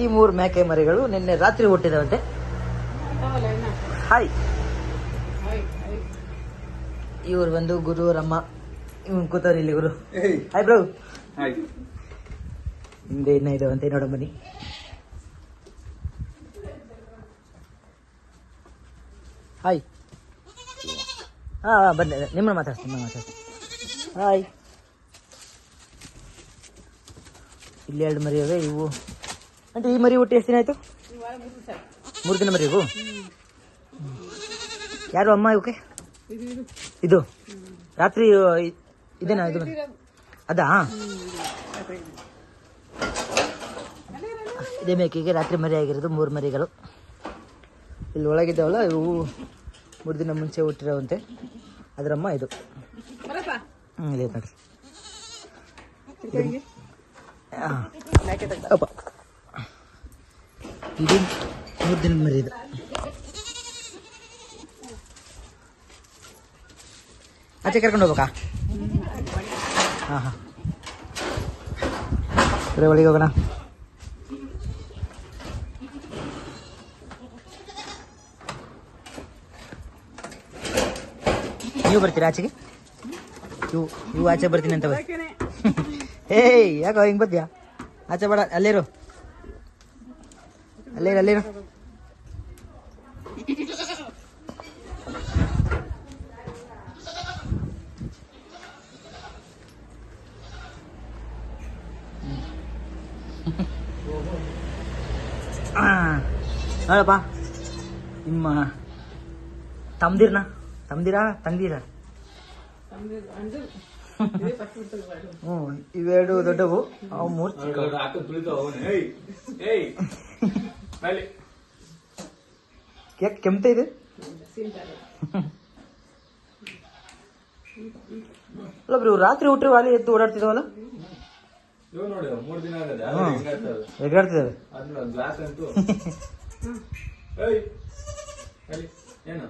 ಈ ಮೂರು ಮೇಕೆ ಮರಿಗಳು ನಿನ್ನೆ ರಾತ್ರಿ ಹುಟ್ಟಿದವಂತೆ. ಹಾಯ್. ಇವ್ರು ಬಂದು ಗುರು ರಮ್ಮ ಇವನ್ ಕೂತವ್ರು ಇಲ್ಲಿ ಗುರು. ಹಾಯ್ ಬ್ರೋ ಹಿಂದೆ ಇನ್ನ ಇದಾವಂತೆ ನೋಡ ಬನ್ನಿ ಹಾಯ್ ಹಾ ಬನ್ನಿ ನಿಮ್ಮನ್ನ ಮಾತಾಡ್ತೀನಿ ನಿಮ್ಮನ್ನ ಮಾತಾಡ್ತೀನಿ. ಹಾಯ್ ಇಲ್ಲಿ ಎರಡು ಮರಿ ಅವೆ ಇವು. అంటే ಈ ಮರಿ ಹುಟ್ಟಿ ಎಷ್ಟು ದಿನ ಆಯ್ತು? ಮೂರು ದಿನ ಮರಿಗೂ? ಯಾರು ಅಮ್ಮ ಇವಕ್ಕೆ? ಇದು? ರಾತ್ರಿ ಇದೇನಾ ಇದು? ಅದಾ? ಇದೇ ಮೇಕೆಗೆ ರಾತ್ರಿ ಮರಿ ಆಗಿರೋದು ಮೂರು ಮರಿಗಳು. ಇಲ್ಲಿ ಒಳಗಿದ್ದಾವಲ್ಲ ಇವು ಮೂರು ದಿನ ಮುಂಚೆ ಹುಟ್ಟಿರೋವಂತೆ. ಅದರಮ್ಮ ಇದು. ಹ್ಞೂ ಇದೆ ನೋಡ್ರಿ. ಆ. ಇದು ಮೂರು ದಿನದ ಮರಿ ಇದು. ಆಚೆ ಕರ್ಕೊಂಡು ಹೋಗ್ಬೇಕಾ? ಹಾ ಹಾ ಸರಿ, ಒಳಗೆ ಹೋಗೋಣ. ನೀವು ಬರ್ತೀರಾ ಆಚೆಗೆ? ಇವು ಇವು ಆಚೆ ಬರ್ತೀನಿ ಅಂತ ಏಯ್, ಯಾಕೋ ಹಿಂಗೆ ಬರ್ತೀಯಾ? ಆಚೆ ಬೇಡ ಅಲ್ಲೇರು ಅಲ್ಲೇರು ಅಲ್ಲೇರು ಹೇಳಪ್ಪ ನಿಮ್ಮ ತಮ್ದಿರ್ನ ತಮ್ದಿರಾ ತಂದಿರಾ ಹ್ಞೂ ಇವೆರಡು ದೊಡ್ಡವು ಅವು ಮೂರು ಚಿಕ್ಕವು ಯಾಕೆ ಕೆಮ್ತ ಇದೆ? ಅಲ್ಲ ಬ್ರೋ ರಾತ್ರಿ ಹುಟ್ಟಿ ವಾಲಿ ಎದ್ದು ಓಡಾಡ್ತಿದಾವಲ್ಲ? ಅಲ್ಲಿ ಏನು?